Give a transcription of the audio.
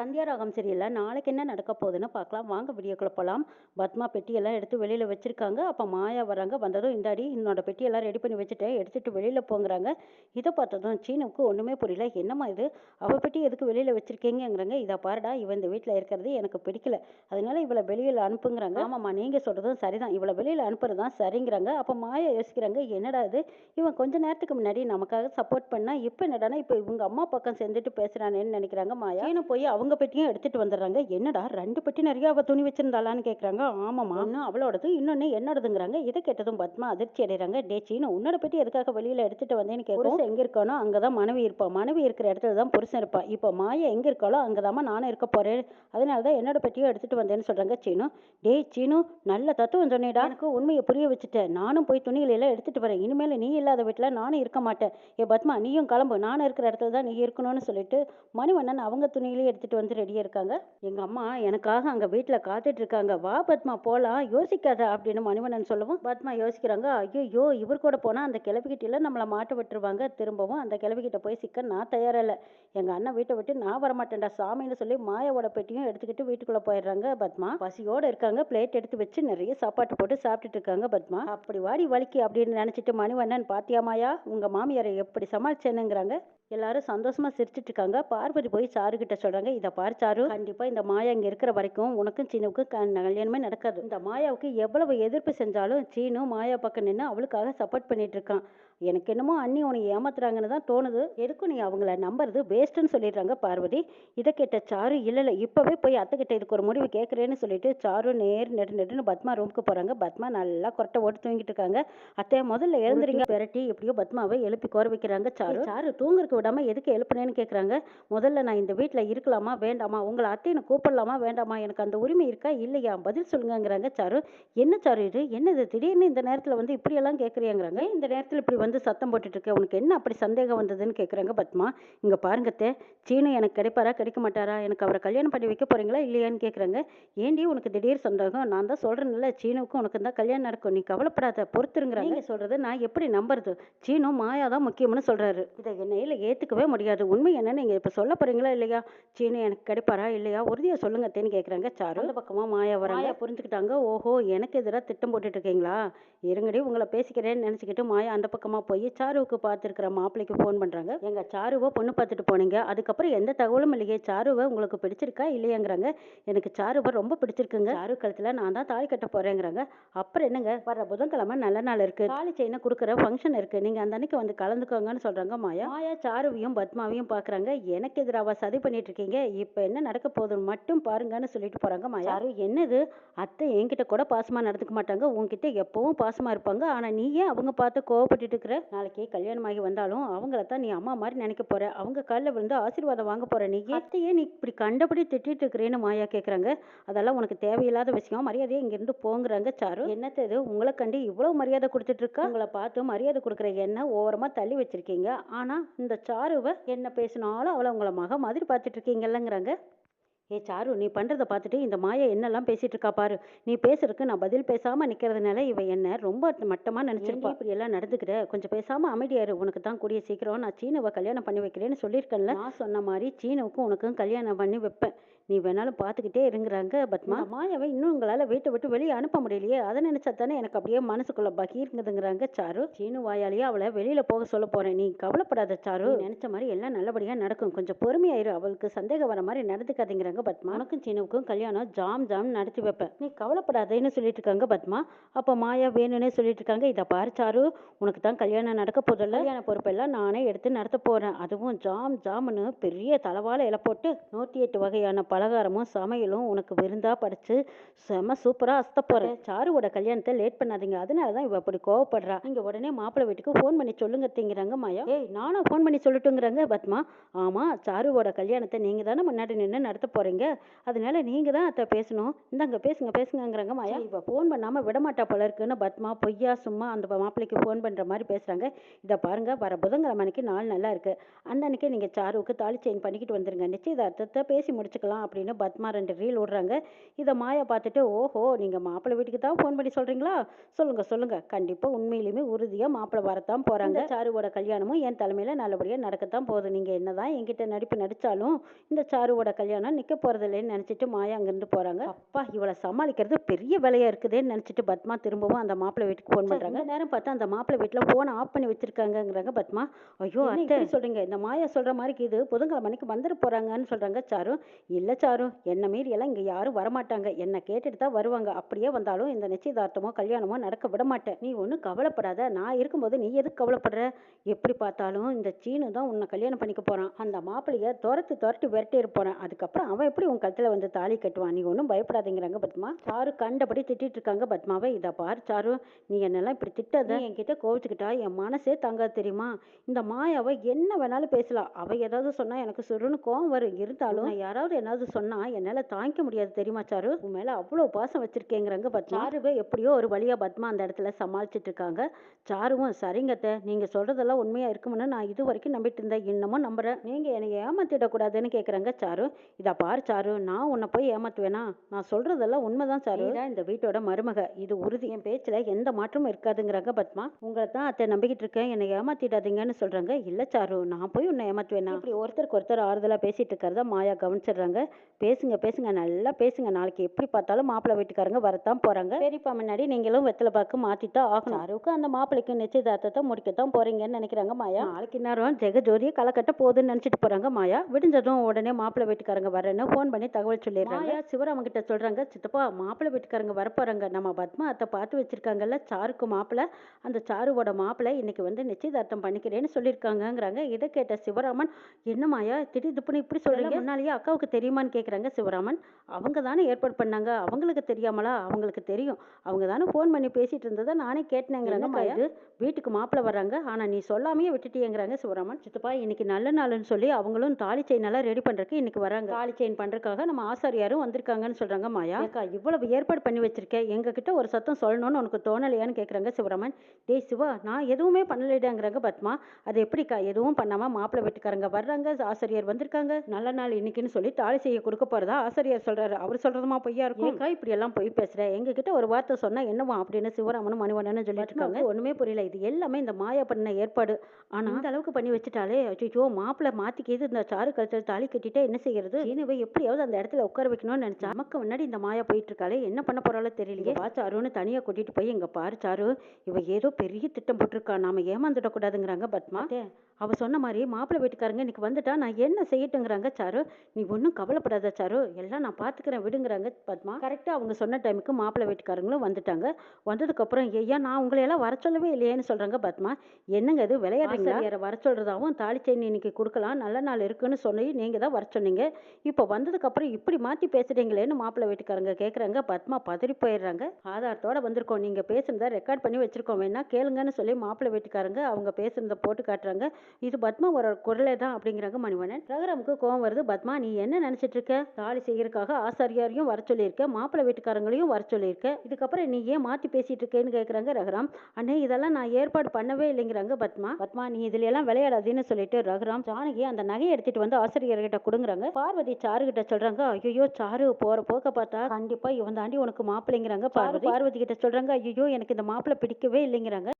சந்தியாராகம் சரியில்லை நாளைக்கு என்ன நடக்க போகுதுன்னு பார்க்கலாம். வாங்க வீடியோக்குள்ள போகலாம் பத்மா பெட்டியெல்லாம் எடுத்து வெளியில் வச்சிருக்காங்க. அப்போ மாயா வராங்க. வந்ததும் இந்தாடி என்னோட பெட்டியெல்லாம் ரெடி பண்ணி வச்சுட்டேன் எடுத்துட்டு வெளியில் போங்கிறாங்க. இதை பார்த்ததும் சீனுக்கு ஒன்றுமே புரியல. என்னம்மா இது? அவள் பெட்டி எதுக்கு வெளியில் வச்சிருக்கீங்கங்கிறாங்க. இதை பாருடா இவன் இந்த வீட்டில் இருக்கிறது எனக்கு பிடிக்கல. அதனால இவளை வெளியில் அனுப்புங்கிறாங்க. ஆமாம்மா நீங்கள் சொல்கிறதும் சரிதான். இவளை வெளியில் அனுப்புறது தான் சரிங்கிறாங்க. அப்போ மாயா யோசிக்கிறாங்க என்னடா இது? இவன் கொஞ்ச நேரத்துக்கு முன்னாடி நமக்காக சப்போர்ட் பண்ணா இப்போ என்னடானா இப்போ இவங்க அம்மா பக்கம் சேர்ந்துட்டு பேசுறானேன்னு நினைக்கிறாங்க மாயா. போய் அவங்க பெட்டியும் எடுத்துட்டு வந்துடுறாங்க. என்னடா ரெண்டு பெட்டி நிறைய அவ துணி வச்சிருந்தாளான்னு கேட்குறாங்க ஆமாம்மா. ஒன்று அவளோடது இன்னொன்று என்னோடதுங்கிறாங்க. இதை கேட்டதும் பத்மா அதிர்ச்சி அடைகிறாங்க டே சீனு உன்னோட பெட்டி எதுக்காக வெளியில் எடுத்துட்டு வந்தேன்னு கேட்கும். எங்கே இருக்கானோ அங்கே தான் மனைவி இருப்பா. மனைவி இருக்கிற இடத்துல தான் புருஷன் இருப்பா. இப்போ மாயா எங்கே இருக்காளோ அங்கே தாம்மா நானும் இருக்க போறேன். அதனால தான் என்னோட பெட்டியும் எடுத்துட்டு வந்தேன்னு சொல்றாங்க சீனு. டேய் சீனு நல்ல தத்துவம் சொன்னேடா. எனக்கு உண்மையை புரிய வச்சுட்டேன். நானும் போய் துணிகளை எல்லாம் எடுத்துட்டு வரேன். இனிமேல் நீ இல்லாத வீட்டில் நானும் இருக்க மாட்டேன். ஏ பத்மா நீயும் கிளம்பு. நானும் இருக்கிற இடத்துல தான் நீ இருக்கணும்னு சொல்லிட்டு மணிவண்ணன் அவங்க துணியிலேயே எடுத்துட்டு வந்து ரெடியாக இருக்காங்க. எங்கள் அம்மா எனக்காக அங்கே வீட்டில் காத்துட்டு இருக்காங்க வா பத்மா போகலாம் யோசிக்காத அப்படின்னு மணிவண்ணன் சொல்லவும் பத்மா யோசிக்கிறாங்க ஐயோ இவர் கூட போனால் அந்த கிளவிக்கிட்ட நம்மளை மாட்டு விட்டுருவாங்க. திரும்பவும் அந்த கிளவிக்கிட்ட போய் சிக்க நான் தயாரில்லை. எங்கள் அண்ணன் வீட்டை விட்டு நான் வரமாட்டேன்டா. சாமின்னு சொல்லி மாயாவோட பெட்டியும் எடுத்துக்கிட்டு வீட்டுக்குள்ளே போயிடுறாங்க பத்மா. பசியோட இருக்காங்க. பிளேட் எடுத்து வச்சு நிறைய சாப்பாட்டு போட்டு சாப்பிட்டுட்டு இருக்காங்க பத்மா. அப்படி வாடி வலிக்கு அப்படின்னு நினச்சிட்டு மணிவண்ணன் பாத்தியா மாயா உங்கள் மாமியாரை எப்படி சமாளிச்சேனுங்கிறாங்க எல்லாரும் சந்தோஷமா சிரிச்சிட்டு இருக்காங்க பார்வதி போய் சாரு கிட்ட சொல்றாங்க இதை பாரு சாரு கண்டிப்பா இந்த மாயா இங்க இருக்கிற வரைக்கும் உனக்கும் சீனுக்கும் க- கல்யாணமே நடக்காது. இந்த மாயாவுக்கு எவ்வளவு எதிர்ப்பு செஞ்சாலும் சீனு மாயா பக்கம் நின்று அவளுக்காக சப்போர்ட் பண்ணிட்டு இருக்கான். எனக்கு என்னமோ அண்ணி உனக்கு ஏமாத்துறாங்கன்னு தான் தோணுது. எதுக்கும் நீ அவங்கள நம்புறது வேஸ்ட்டுன்னு சொல்லிடுறாங்க பார்வதி. இதை கேட்ட சாரு இல்லை இல்லை இப்போவே போய் அத்தைக்கிட்ட இதுக்கு ஒரு முடிவு கேட்குறேன்னு சொல்லிட்டு சாரு நேர் நெடு நெடுன்னு பத்மா ரூமுக்கு போகிறாங்க பத்மா நல்லா கொரட்டை ஓட்டு தூங்கிட்டு இருக்காங்க. அத்தை முதல்ல எழுந்துறீங்க பெரட்டி எப்படியோ பத்மாவை எழுப்பி கோர வைக்கிறாங்க சாரு. சாரு. தூங்குறதுக்கு விடாம எதுக்கு எழுப்புனேன்னு கேட்குறாங்க முதல்ல நான் இந்த வீட்டில் இருக்கலாமா? வேண்டாமா உங்களை அத்தைன்னு கூப்பிடலாமா வேண்டாமா எனக்கு அந்த உரிமை இருக்கா இல்லையா? பதில் சொல்லுங்கங்கிறாங்க சாரு. என்ன சாரு இது? என்னது? திடீர்னு இந்த நேரத்தில் வந்து இப்படியெல்லாம் கேட்குறியாங்கிறாங்க இந்த நேரத்தில் இப்படி வந்து சத்தம் போட்டுட்டு இருக்க உனக்கு என்ன அப்படி சந்தேகம் வந்ததுன்னு கேட்குறாங்க பத்மா. இங்கே பாருங்கத்தே சீனு எனக்கு கிடைப்பாரா கிடைக்க மாட்டாரா? எனக்கு அவரை கல்யாணம் பண்ணி வைக்க போறீங்களா இல்லையான்னு கேட்குறாங்க ஏண்டி உனக்கு திடீர் சந்தேகம்? நான் தான் சொல்கிறேன்ல சீனுக்கும் உனக்கு தான் கல்யாணம் நடக்கும். நீ கவலைப்படாத பொறுத்துருங்கிறாங்க. நீங்க சொல்கிறது நான் எப்படி நம்புறது? சீனு மாயா தான் முக்கியம்னு சொல்கிறாரு இதை என்னையில் ஏற்றுக்கவே முடியாது. உண்மை என்னன்னு நீங்கள் இப்போ சொல்ல போறீங்களா இல்லையா? சீனு எனக்கு கிடைப்பாரா இல்லையா? உறுதியாக சொல்லுங்கத்தேன்னு கேட்குறாங்க சாரு. அந்த பக்கமாக மாயா வராங்க. மாயா புரிஞ்சுக்கிட்டாங்க. ஓஹோ எனக்கு எதிராக திட்டம் போட்டுட்டு இருக்கீங்களா இருங்கடி உங்களை பேசிக்கிறேன்னு நினச்சிக்கிட்டு மாயா அந்த பக்கமாக போய் சாருவுக்கு பார்த்துருக்கிற மாப்பிள்ளைக்கு ஃபோன் பண்ணுறாங்க எங்கள் சாருவை பொண்ணு பார்த்துட்டு போனீங்க. அதுக்கப்புறம் எந்த தகவலும் இல்லையே சாருவை உங்களுக்கு பிடிச்சிருக்கா இல்லையாங்கிறாங்க. எனக்கு சாருவை ரொம்ப பிடிச்சிருக்குங்க. சாரு கழுத்தில் நான் தான் தாலி கட்ட போகிறேங்கிறாங்க அப்புறம் என்னங்க? வர புதன்கிழமை நல்ல நாள் இருக்கு. தாலி செயினை கொடுக்குற ஃபங்க்ஷன் இருக்கு. நீங்கள் அந்த அன்னைக்கு வந்து கலந்துக்கோங்கன்னு சொல்கிறாங்க மாயா. மாயா சாருவையும் பத்மாவையும் பார்க்குறாங்க எனக்கு எதிராக சதி பண்ணிட்டு இருக்கீங்க? இப்போ என்ன நடக்க போகுதுன்னு மட்டும் பாருங்கன்னு சொல்லிட்டு போகிறாங்க மாயா. சாரு என்னது? அத்தை என்கிட்ட கூட பாசமாக நடந்துக்க மாட்டாங்க. உன்கிட்ட எப்பவும் பாசமாக இருப்பாங்க. ஆனால் நீ ஏன் அவங்க பார்த்து கோவப்பட்டுட்டு இருக்கிற? நாளைக்கு கல்யாணம் ஆகி வந்தாலும் அவங்கள தான் நீ அம்மா மாதிரி நினைக்க போற. அவங்க காலில் விழுந்து ஆசீர்வாதம் வாங்க போற. நீ அத்தையே நீ இப்படி கண்டபடி திட்டிட்டு இருக்கிறேன்னு மாயா கேட்குறாங்க அதெல்லாம் உனக்கு தேவையில்லாத விஷயம். மரியாதையை இங்கிருந்து போங்கிறாங்க சாரு. என்னத்த இது? உங்களை கண்டு இவ்வளவு மரியாதை கொடுத்துட்டு இருக்கா? உங்களை பார்த்து மரியாதை கொடுக்குற என்ன ஓரமாக தள்ளி வச்சிருக்கீங்க. ஆனால் இந்த சாருவை என்ன பேசினாலும் அவளை உங்களை மக மாதிரி பார்த்துட்டு இருக்கீங்கல்லங்கிறாங்க ஏ சாரு நீ பண்றத பார்த்துட்டு இந்த மாயா என்னெல்லாம் பேசிட்டு இருக்கா பாரு. நீ பேசுறதுக்கு நான் பதில் பேசாம நிக்கிறதுனால இவ என்ன ரொம்ப மட்டமா நினைச்சிருப்பா. இப்படி எல்லாம் நடந்துக்கிற? கொஞ்சம் பேசாம அமைதியாரு உனக்கு தான் கூடிய சீக்கிரம் நான் சீனவை கல்யாணம் பண்ணி வைக்கிறேன்னு சொல்லியிருக்கேன்ல. நான் சொன்ன மாதிரி சீனவுக்கும் உனக்கும் கல்யாணம் பண்ணி வைப்பேன். நீ வேணாலும் பார்த்துக்கிட்டே இருங்கிறாங்க பத்மா. மாயாவை இன்னும் உங்களால வீட்டை விட்டு வெளியே அனுப்ப முடியலையே. அதை நினைச்சா தானே எனக்கு அப்படியே மனசுக்குள்ள பகீர்ங்குதுங்கிறாங்க சாரு. சீனு வாயாலேயே அவளை வெளியில போக சொல்ல போறேன். நீ கவலைப்படாத சாரு. நினைச்ச மாதிரி எல்லாம் நல்லபடியா நடக்கும். கொஞ்சம் பொறுமையாயிரு அவளுக்கு சந்தேகம் வர மாதிரி நடந்துக்காதீங்கிறாங்க பத்மா. உனக்கும் சீனுவுக்கும் கல்யாணம் ஜாம் ஜாம் நடத்தி வைப்பேன். நீ கவலைப்படாதேன்னு சொல்லிட்டு இருக்காங்க பத்மா. அப்ப மாயா வேணும்னே சொல்லிட்டு இருக்காங்க இதை பாரு சாரு உனக்கு தான் கல்யாணம் நடக்க போதில்ல? கல்யாண பொறுப்பெல்லாம் நானே எடுத்து நடத்த போறேன். அதுவும் ஜாம் ஜாம்னு பெரிய தலவாழை இலை போட்டு நூற்றி எட்டு வகையான பலகாரமும் சமையலும் உனக்கு விருந்தா படைச்சு செம சூப்பரா அஸ்த போறேன். சாருவோட கல்யாணத்தை லேட் பண்ணாதீங்க. அதனால தான் இவ அப்படி கோவப்படுறா. நீங்க உடனே மாப்பிள்ளை வீட்டுக்கு ஃபோன் பண்ணி சொல்லுங்க திங்கிறாங்க மாயா. ஏய் நானும் ஃபோன் பண்ணி சொல்லட்டுங்கிறாங்க பத்மா. ஆமா சாருவோட கல்யாணத்தை நீங்க தானே முன்னாடி நின்று நடத்த போறீங்க. வர்றீங்க அதனால நீங்கள் தான் அத்தை பேசணும். இந்தாங்க பேசுங்க பேசுங்கங்கிறாங்க மாயா. இப்போ ஃபோன் பண்ணாமல் விடமாட்டா போல இருக்குன்னு பத்மா பொய்யா சும்மா அந்த மாப்பிள்ளைக்கு ஃபோன் பண்ணுற மாதிரி பேசுகிறாங்க இதை பாருங்க வர புதன்கிழமை அன்னைக்கு நாள் நல்லா இருக்கு. அந்த அன்னைக்கே நீங்கள் சாருவுக்கு தாலி செயின் பண்ணிக்கிட்டு வந்துருங்க. நிச்சயதார்த்தத்தை பேசி முடிச்சுக்கலாம் அப்படின்னு பத்மா ரெண்டு ரீல் விடுறாங்க இதை மாயா பார்த்துட்டு ஓஹோ நீங்கள் மாப்பிள்ளை வீட்டுக்கு தான் ஃபோன் பண்ணி சொல்கிறீங்களா சொல்லுங்க சொல்லுங்க. கண்டிப்பாக உண்மையிலுமே உறுதியாக மாப்பிள்ளை வரத்தான் போகிறாங்க சாருவோட கல்யாணமும் என் தலைமையில் நல்லபடியாக நடக்கத்தான் போகுது. நீங்கள் என்னதான் என்கிட்ட நடிப்பு நடித்தாலும் இந்த சாருவோட கல்யாணம் நிற்க போகிறதில்லைன்னு நினச்சிட்டு மாயா அங்கேருந்து போகிறாங்க அப்பா இவளை சமாளிக்கிறது பெரிய வேலையாக இருக்குதேன்னு நினச்சிட்டு பத்மா திரும்பவும் அந்த மாப்பிள்ளை வீட்டுக்கு ஃபோன் பண்ணுறாங்க நேரம் பார்த்தா அந்த மாப்பிள்ளை வீட்டில் ஃபோனை ஆஃப் பண்ணி வச்சிருக்காங்கங்கிறாங்க பத்மா. ஐயோ அத்தை சொல்கிறீங்க இந்த மாயா சொல்கிற மாதிரி இது புதன்கிழமை மணிக்கு வந்துட போகிறாங்கன்னு சொல்கிறாங்க சாரு. இல்லை சாரு என்ன மீறி எல்லாம் இங்கே யாரும் வரமாட்டாங்க. என்னை கேட்டுட்டு தான் வருவாங்க. அப்படியே வந்தாலும் இந்த நிச்சயதார்த்தமோ கல்யாணமோ நடக்க விட மாட்டேன். நீ ஒன்றும் கவலைப்படாத. நான் இருக்கும்போது நீ எதுக்கு கவலைப்படுற? எப்படி பார்த்தாலும் இந்த சீனு தான் உன்னை கல்யாணம் பண்ணிக்க போகிறான் அந்த மாப்பிள்ளைய துரத்து துரட்டி விரட்டி போகிறான் அதுக்கப்புறம் அவன் எப்படி உன் கழுத்தில் வந்து தாலி கட்டுவான்? நீ ஒன்றும் பயப்படாதீங்கிறாங்க பத்மா. சாரு கண்டபடி திட்டிட்டு இருக்காங்க பத்மாவை. இதை பார் சாரு நீ என்னெல்லாம் இப்படி திட்டாத? என்கிட்ட கோவிச்சுக்கிட்டா என் மனசே தங்காது தெரியுமா? இந்த மாயாவை என்ன வேணாலும் பேசலாம். அவ ஏதாவது சொன்னா எனக்கு சுருன்னு கோவம் வரும். இருந்தாலும் யாராவது ஏதாவது சொன்னா என்னால தாங்கிக்க முடியாது தெரியுமா சாரு? உன் மேல அவ்வளவு பாசம் வச்சிருக்கேங்கிறாங்க பத்மா. சாருவே எப்படியோ ஒரு வழியா பத்மா அந்த இடத்துல சமாளிச்சிட்டு இருக்காங்க. சாருவும் சரிங்கத்த நீங்க சொல்றதெல்லாம் உண்மையா இருக்கும்னு நான் இது வரைக்கும் நம்பிட்டு இருந்தேன் இன்னமும் நம்புறேன். நீங்க என்னை ஏமாத்திடக்கூடாதுன்னு கேக்குறாங்க சாரு. இதை பாரு சாரு. நான் உன்னை போய் ஏமாத்துவேனா? நான் சொல்றதெல்லாம் உண்மைதான் சாரு. நீதான் இந்த வீட்டோட மருமக. இது உறுதி. என் பேச்சுல எந்த மாற்றமும் இருக்காதுங்கிறாங்க பத்மா. உங்களை தான் அத்தை நம்பிக்கிட்டு இருக்கேன். என்னை ஏமாத்திடாதீங்கன்னு சொல்றாங்க. இல்ல சாரு. நான் போய் உன்னை ஏமாத்துவேனா? இப்படி ஒருத்தருக்கு ஒருத்தர் ஆறுதலா பேசிட்டு இருக்கிறத மாயா கவனிச்சிடுறாங்க. பேசுங்க பேசுங்க. நல்லா பேசுங்க. நாளைக்கு எப்படி பார்த்தாலும் மாப்பிள்ளை வீட்டுக்காரங்க வரத்தான் போறாங்க. பெரியப்பா முன்னாடி நீங்களும் வெத்தலை பாக்கு மாத்தித்தான் ஆகணும். சாருக்கு அந்த மாப்பிள்ளைக்கு நிச்சயதார்த்தத்தை முடிக்கத்தான் போறீங்கன்னு நினைக்கிறாங்க மாயா? நாளைக்கு நேரம் ஜெகஜோதியை களை கட்ட போகுதுன்னு நினைச்சிட்டு போறாங்க மாயா. விடிஞ்சதும் உடனே மாப்பிள்ளை வீட்டுக்காரங்க வரேன்னு ஃபோன் பண்ணி தகவல் சொல்லிடுறாங்க. மாயா சிவராம கிட்ட சொல்றாங்க சித்தப்பா மாப்பிள்ளை வீட்டுக்காரங்க வரப்போறாங்க. நம்ம பத்மா அத்தை பார்த்து வச்சிருக்காங்கல்ல சாருக்கு மாப்பிள்ளை. அந்த சாருவோட மாப்பிள்ளை இன்னைக்கு வந்து நிச்சயதார்த்தம் பண்ணிக்கிறேன்னு சொல்லியிருக்காங்கங்கிறாங்க. இதை கேட்ட சிவராமன் என்ன மாயா திடீர் திப்புன்னு இப்படி சொல்றீங்க? முன்னாலேயே அக்காவுக்கு தெரியுமான்னு கேக்குறாங்க சிவராமன். அவங்க தானே ஏற்பாடு பண்ணாங்க. அவங்களுக்கு தெரியாமலா? அவங்களுக்கு தெரியும். அவங்க தானே ஃபோன் பண்ணி பேசிட்டு இருந்ததை நானே கேட்டேங்கிறாங்க இது வீட்டுக்கு மாப்பிள்ளை வர்றாங்க. ஆனா நீ சொல்லாமையே விட்டுட்டியேங்கிறாங்க சிவராமன். சித்தப்பா இன்னைக்கு நல்ல நாள்னு சொல்லி அவங்களும் தாலி செயின் எல்லாம் ரெடி பண்றதுக்கு இன்னைக்கு வராங்க. தாலி செயின் பண்றதுக்காக நம்ம ஆசாரியாரும் வந்திருக்காங்கன்னு சொல்றாங்க மாயா. அக்கா இவ்வளவு ஏற்பாடு பண்ணி வச்சிருக்கேன் எங்க கிட்ட ஒரு சத்தம் சொல்லணும்னு உனக்கு தோணலையான்னு கேக்குறாங்க சிவராமன். டேய் சிவா நான் எதுவுமே பண்ணலைடாங்கிறாங்க பத்மா. அது எப்படிக்கா? எதுவும் பண்ணாம மாப்பிள்ளை வீட்டுக்காரங்க வர்றாங்க ஆசிரியர் வந்திருக்காங்க. நல்ல நாள் இன்னைக்குன்னு சொல்லி தாலி செய்ய கொடுக்க போறதா ஆசிரியர் சொல்றாரு. அவர் சொல்றதுமா பொய்யா இருக்கும்? ஏக்கா இப்படி எல்லாம் பொய் பேசுற. எங்க கிட்ட ஒரு வார்த்தை சொன்னா என்னவா அப்படின்னு சிவராமனும் மணிவண்ணனும் சொல்லிட்டு இருக்காங்க. ஒண்ணுமே புரியல. இது எல்லாமே இந்த மாயா பண்ண ஏற்பாடு ஆனா அந்த அளவுக்கு பண்ணி வச்சுட்டாலே அச்சோ மாப்பிள்ளை மாத்திக்கிது இந்த சாரு கழுத்தில் தாலி கட்டிட்டா என்ன செய்யறது? இனிவே எப்படியாவது அந்த இடத்துல உட்கார வைக்கணும்னு நினைச்சா நமக்கு முன்னாடி இந்த மாயா போயிட்டு இருக்காளே என்ன பண்ண போறாளோ தெரியலையே. வா சாருன்னு தனியா கூட்டிட்டு போய் இங்க பாரு சாரு இவ ஏதோ பெரிய திட்டம் போட்டிருக்கா நாம ஏமாந்துடக்கூடாதுங்கிறாங்க பத்மா. அவ சொன்ன மாதிரி மாப்பிள்ளை வீட்டுக்காரங்க இன்னைக்கு வந்துட்டா நான் என்ன செய்யட்டுங்கிறாங்க சாரு? நீ ஒன்றும் கவலைப்படாத சாரு எல்லாம் நான் பார்த்துக்கிறேன் விடுங்கிறாங்க பத்மா. கரெக்டாக அவங்க சொன்ன டைமுக்கு மாப்பிள்ளை வீட்டுக்காரங்களும் வந்துட்டாங்க. வந்ததுக்கப்புறம் ஐயா நான் உங்களை எல்லாம் வர சொல்லவே இல்லையேன்னு சொல்கிறாங்க பத்மா. என்னங்க இது விளையாடுறீங்களா? யாரை வர சொல்கிறதாவும் தாலி செயின் இன்னைக்கு கொடுக்கலாம் நல்ல நாள் இருக்குன்னு சொல்லி நீங்கள் தான் வர சொன்னீங்க. இப்போ வந்ததுக்கப்புறம் இப்படி மாற்றி பேசுகிறீங்களேன்னு மாப்பிள்ளை வீட்டுக்காரங்க கேட்குறாங்க பத்மா பதறி போயிடுறாங்க. ஆதாரத்தோட வந்திருக்கோம். நீங்கள் பேசுனதை ரெக்கார்ட் பண்ணி வச்சிருக்கோம். வேணா கேளுங்கன்னு சொல்லி மாப்பிள்ளை வீட்டுக்காரங்க அவங்க பேசுனதை போட்டு காட்டுறாங்க. இது பத்மா ஒரு குரலே தான் அப்படிங்கிறாங்க மணிவண்ணன். ரகுராமுக்கு கோவம் வருது. பத்மா நீ என்ன நினைச்சிட்டு இருக்க? தாலி செய்யறதுக்காக ஆசாரியாரையும் வர சொல்லியிருக்க மாப்பிள்ளை வீட்டுக்காரங்களையும் வர சொல்லியிருக்க. இதுக்கப்புறம் நீ ஏன் மாத்தி பேசிட்டு இருக்கேன்னு கேட்குறாங்க ரகுராம். அண்ணே இதெல்லாம் நான் ஏற்பாடு பண்ணவே இல்லைங்கிறாங்க பத்மா. பத்மா? பத்மா நீ இதுல எல்லாம் விளையாடாதீன்னு சொல்லிட்டு ரகுராம் ஜானகி அந்த நகையை எடுத்துட்டு வந்து ஆசிரியர்கிட்ட கொடுங்குறாங்க. பார்வதி சாரு கிட்ட சொல்றாங்க ஐயோ சாரு போற போக்க பார்த்தா கண்டிப்பா இவன் தாண்டி உனக்கு மாப்பிள்ளைங்கிறாங்க பார்வதி. பார்வதி கிட்ட சொல்றாங்க ஐயோ எனக்கு இந்த மாப்பிள்ளை பிடிக்கவே இல்லைங்கிறாங்க.